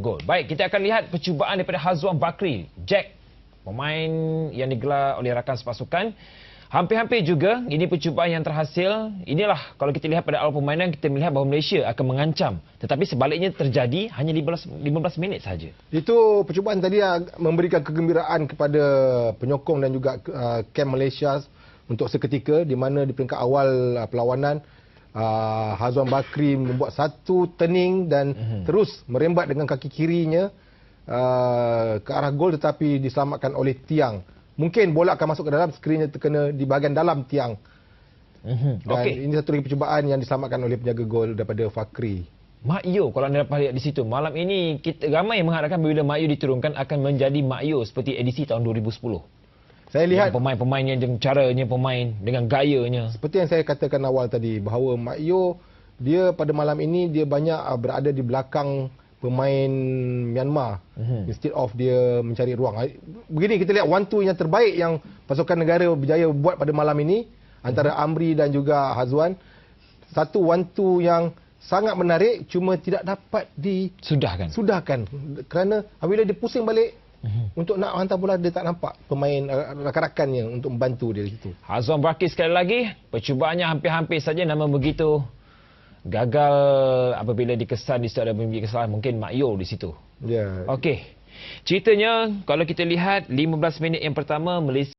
gol. Baik, kita akan lihat percubaan daripada Hazwan Bakri. Jack, pemain yang digelar oleh rakan sepasukan. Hampir-hampir juga ini percubaan yang terhasil. Inilah kalau kita lihat pada awal permainan kita melihat bahawa Malaysia akan mengancam. Tetapi sebaliknya terjadi hanya 15, 15 minit sahaja. Itu percubaan tadi memberikan kegembiraan kepada penyokong dan juga uh, kamp Malaysia untuk seketika di mana di peringkat awal uh, perlawanan uh, Hazwan Bakri membuat satu turning dan mm-hmm. terus merembat dengan kaki kirinya uh, ke arah gol tetapi diselamatkan oleh tiang. Mungkin bola akan masuk ke dalam skrinnya terkena di bahagian dalam tiang. Mhm. Dan Okey. ini satu lagi percubaan yang diselamatkan oleh penjaga gol daripada Fakri. Mak Yo kalau anda dapat lihat di situ malam ini kita ramai yang mengharapkan bila Mak Yo diturunkan akan menjadi Mak Yo seperti edisi tahun 2010. Saya lihat pemain-pemainnya dengan caranya pemain dengan gayanya. seperti yang saya katakan awal tadi bahawa Mak Yo dia pada malam ini dia banyak uh, berada di belakang pemain Myanmar Mhm. instead of dia mencari ruang. Ah, Begini kita lihat one two yang terbaik yang pasukan negara berjaya buat pada malam ini antara Amri dan juga Hazwan. Satu one two yang sangat menarik cuma tidak dapat Sudah kan? disudahkan kerana apabila dia pusing balik untuk nak hantar bola dia tak nampak pemain uh, rakan-rakannya untuk membantu dia di situ. Hazwan Brakir sekali lagi, percubaannya hampir-hampir saja namun begitu gagal apabila dikesan di situ ada memberi kesalahan mungkin Mak Yo di situ. Ya. Okey. Ceritanya kalau kita lihat 15 minit yang pertama Malaysia